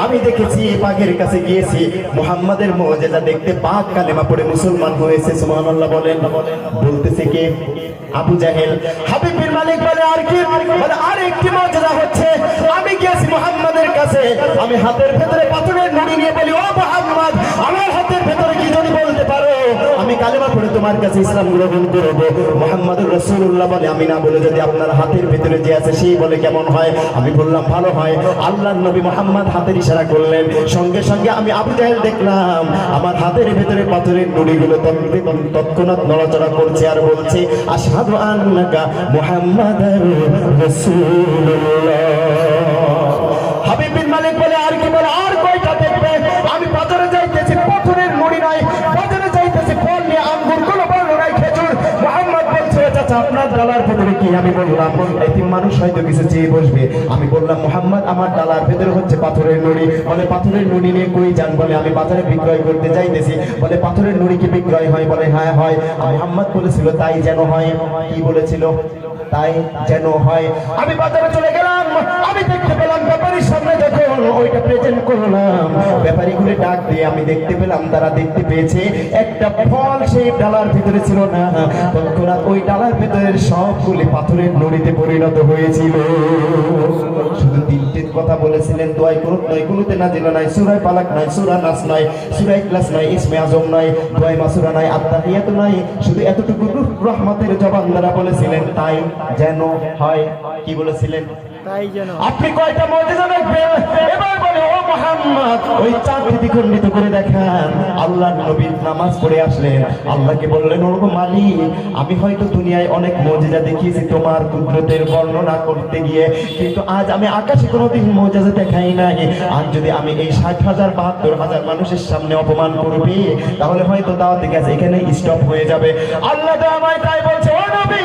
আমি কে? হচ্ছে, আমি মুহাম্মাদের কাছে। আমি হাতের ভেতরে পাথরের নুড়ি নিয়ে বলি, ও মুহাম্মদ, আমার হাতের ভেতরে কি পারো আমি কালেমা পড়ে তোমার কাছে ইসলাম গ্রহণ করব। মোহাম্মদুর রসুল্লাহ বলে আমি না বলে, যদি আপনার হাতের ভেতরে যে আছে, সেই বলে কেমন হয়? আমি বললাম, ভালো হয়। আল্লাহ নবী মোহাম্মদ হাতের ইশারা করলেন। সঙ্গে সঙ্গে আমি আবু জাহেল দেখলাম, আমার হাতের ভেতরে পাথরের নুড়িগুলো তৎ- তৎক্ষণাৎ নড়াচড়া করছে আর বলছে, আশহাদু আন্নাকা মুহাম্মাদার রাসূলুল্লাহ। ভেতরে আমি ভেতরে হয়? বলেছিল, তাই যেন হয়। কি বলেছিল? তাই যেন হয়। আমি বাজারে চলে গেলাম, আমি দেখতে পেলাম ব্যাপারীর সামনে ওইটা প্রেজেন্ট করলাম ব্যাপারী ডাক দিয়ে আমি দেখতে পেলাম, তারা দেখতে পেয়েছে একটা ফল সেই ডালার ভিতরে ছিল না। তৎক্ষণাৎ ওই ডালার ভিতরের সবগুলি পাথরের নড়িতে পরিণত হয়েছিল। শুধু তিনটে কথা বলেছিলেন দোয়াই নয় কুলুতে না দিল নাই সুরাই পালাক নাই সুরা নাস নাই সুরাই ক্লাস নাই ইসমে আজম নাই দোয়াই মাসুরা নাই আত্মাহিয়াত নাই শুধু এতটুকু রহমতের জবান দ্বারা বলেছিলেন তাই যেন হয়। কি বলেছিলেন? আপনি কয়টা মর্যাদা দেখবেন এবার বলে ও মোহাম্মদ ওই চাঁদকে দ্বিখণ্ডিত করে দেখান। আল্লাহ নবী নামাজ পড়ে আসলেন। আল্লাহকে বললেন মালিক আমি হয়তো দুনিয়ায় অনেক মর্যাদা দেখিয়েছি তোমার কুদরতের বর্ণনা করতে গিয়ে কিন্তু আজ আমি আকাশে কোনোদিন মর্যাদা দেখাই নাই। আর যদি আমি এই ষাট হাজার, বাহাত্তর হাজার মানুষের সামনে অপমান করবি, তাহলে হয়তো দাওয়াতে গেছে এখানে স্টপ হয়ে যাবে। আল্লাহ আমায় তাই বলছে, ও নবী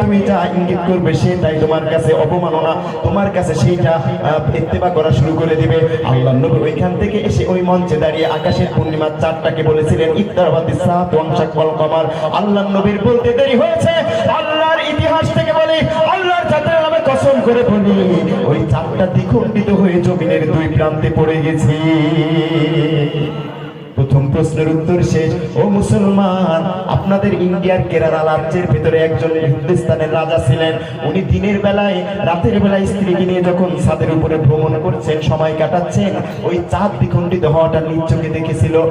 তুমি যা ইঙ্গিত করবে সেটাই তোমার কাছে অপমাননা তোমার কাছে সেইটা ইত্তেবা করা শুরু করে দিবে। আল্লাহ নবী ওইখান থেকে এসে ওই মঞ্চে দাঁড়িয়ে আকাশের পূর্ণিমার চারটাকে বলেছিলেন ইফতারবাদী সাত ওয়াংশাক ওয়াল কমার। আল্লাহ নবীর বলতে দেরি হয়েছে। আল্লাহর ইতিহাস থেকে বলি, আল্লাহর জাতের নামে কসম করে বলি, ওই চারটা দ্বিখণ্ডিত হয়ে জমিনের দুই প্রান্তে পড়ে গেছে। প্রথম প্রশ্নের উত্তর শেষ। ও মুসলমান, আপনাদের ইন্ডিয়ার কেরালা রাজ্যের ভিতরে একজন হিন্দুস্তানের রাজা ছিলেন। উনি দিনের বেলায়, রাতের বেলায় স্ত্রীকে নিয়ে যখন ছাদের উপরে ভ্রমণ করছেন, সময় কাটাচ্ছেন, ওই চাঁদ দ্বিখণ্ডিত হওয়াটা নিজ চোখে দেখেছিল।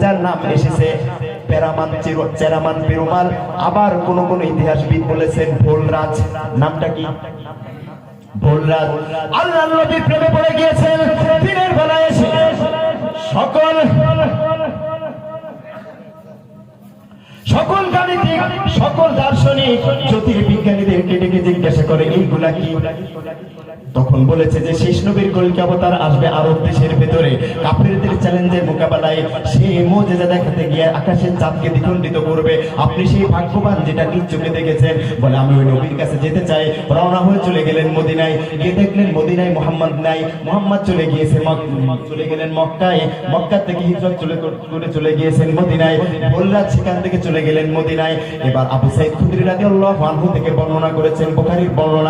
যার নাম এসেছে প্যারামান চির- চেরামান পেরুমাল। আবার কোন কোন ইতিহাসবিদ বলেছেন, ভোলরাজ। নামটা কি? ভোলরাজ। আল্লাহ নবীর প্রেমে পড়ে গিয়েছেন, দিনের বেলায় এসে সকল সকল গাণিতিক সকল দার্শনিক জ্যোতির্বিজ্ঞানীদেরকে ডেকে জিজ্ঞাসা করে এইগুলা কি তখন বলেছে যে, শেষ নবীর কলকি অবতার আসবে আরব দেশের ভেতরে। কাফেরদের চ্যালেঞ্জের মোকাবেলায় সে মোজেজা দেখাতে গিয়ে আকাশের চাঁদকে দ্বিখণ্ডিত করবে। আপনি সেই ভাগ্যবান যেটা নিজ চোখে দেখেছেন। বলে, আমি ওই নবীর কাছে যেতে চাই। রওনা হয়ে চলে গেলেন মদিনায়। গিয়ে দেখলেন মদিনায় মোহাম্মদ নাই। মোহাম্মদ চলে গিয়েছে চলে গেলেন মক্কায়। মক্কা থেকে হিজরত চলে করে চলে গিয়েছেন মদিনায়। বলরাজ সেখান থেকে চলে গেলেন মদিনায়। এবার আবু সাইদ খুদরি রাদিয়াল্লাহু আনহু থেকে বর্ণনা করেছেন, বুখারীর বর্ণনা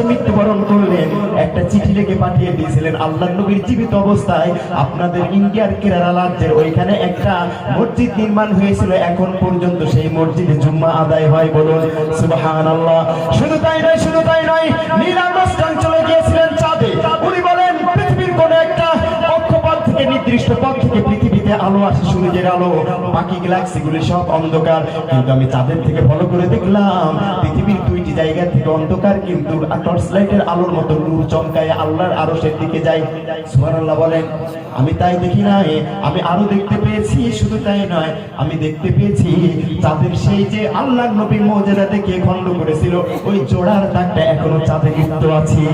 সে মৃত্যুবরণ করলেন, একটা চিঠি লিখে পাঠিয়ে দিয়েছিলেন। আল্লাহ নবীর জীবিত অবস্থায় আপনাদের ইন্ডিয়ার কেরালা রাজ্যের ওইখানে একটা মসজিদ নির্মাণ হয়েছিল। এখন পর্যন্ত সেই মসজিদে জুম্মা আদায় হয় বলুন আল্লাহ শুধু তাই নয়, শুধু তাই নয় নীল চলে গিয়েছিলেন পথ থেকে পৃথিবীতে আলো আসে, সূর্যের আলো, বাকি গ্যালাক্সি গুলি সব অন্ধকার। কিন্তু আমি চাঁদের থেকে ফলো করে দেখলাম, পৃথিবীর দুইটি জায়গা থেকে অন্ধকার কিন্তু টর্চ লাইটের আলোর মতো নূর চমকায় আল্লাহর আরও দিকে যাই সুবহানাল্লাহ বলেন, আমি তাই দেখি নাই, আমি আরও দেখতে পেয়েছি, শুধু তাই নয়, আমি দেখতে পেয়েছি চাঁদের সেই যে আল্লাহ নবী মৌজেদা দেখে খণ্ড করেছিল, ওই জোড়ার দাগটা এখনও চাঁদে লিপ্ত আছে।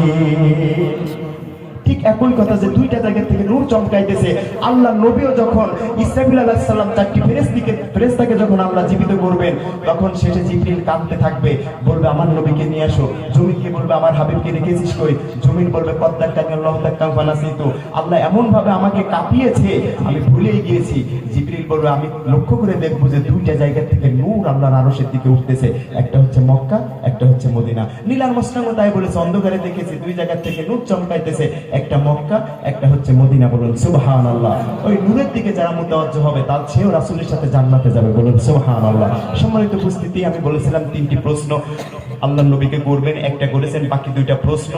ঠিক একই কথা যে দুইটা জায়গা থেকে চমকাইতেছে। আল্লাহ নবীও যখন ইসরাফিল আলাইহিস সালাম চারটি ফেরেশতাকে ফেরেশতাকে যখন আল্লাহ জীবিত করবেন, তখন শেষে জিবরিল কাঁদতে থাকবে। বলবে, আমার নবীকে নিয়ে আসো। জমিনকে বলবে, আমার হাবিবকে রেখেছিস কই? জমিন বলবে আল্লাহ আল্লাহ এমন ভাবে আমাকে কাঁপিয়েছে, আমি ভুলেই গিয়েছি। জিবরিল বলবে, আমি লক্ষ্য করে দেখব যে দুইটা জায়গা থেকে নূর আল্লাহর আরশের দিকে উঠতেছে। একটা হচ্ছে মক্কা একটা হচ্ছে মদিনা। নীলার মসনাঙ্গ তাই বলেছে, অন্ধকারে দেখেছি, দুই জায়গার থেকে নূর চমকাইতেছে। একটা মক্কা, একটা হচ্ছে মদিনা বলুন সুবহান আল্লাহ ওই নূরের দিকে যারা মুতাওয়াজ্জ হবে, তার সেও রাসুলের সাথে জান্নাতে যাবে বলুন সুবহান আল্লাহ সম্মানিত উপস্থিতি, আমি বলেছিলাম তিনটি প্রশ্ন। আল্লাহ নবীকে করবেন একটা করেছেন বাকি দুইটা প্রশ্ন।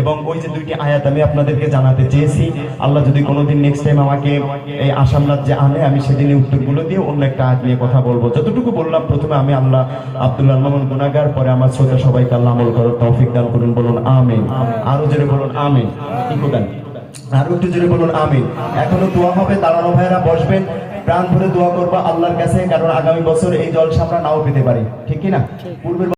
এবং ওই যে দুইটি আয়াত আমি আপনাদেরকে জানাতে চেয়েছি আল্লাহ যদি কোনোদিন নেক্সট টাইম আমাকে এই আসাম রাজ্যে আনে আমি সেদিন এই উত্তরগুলো দিয়ে অন্য একটা আয়াত নিয়ে কথা বলব। যতটুকু বললাম প্রথমে আমি আল্লাহ আব্দুল্লাহ মামুন গুনাগার পরে আমার শ্রোতা সবাইকে আল্লাহ আমল করার তৌফিক দান করুন বলুন আমিন। আরও জোরে বলুন আমিন। ইকো আরও একটু জোরে বলুন আমিন। এখনও দোয়া হবে দাঁড়ানো ভাইরা বসবেন। প্রাণ ভরে দোয়া করব আল্লাহর কাছে কারণ আগামী বছর এই জলসা আমরা নাও পেতে পারি। ঠিক কি না পূর্বের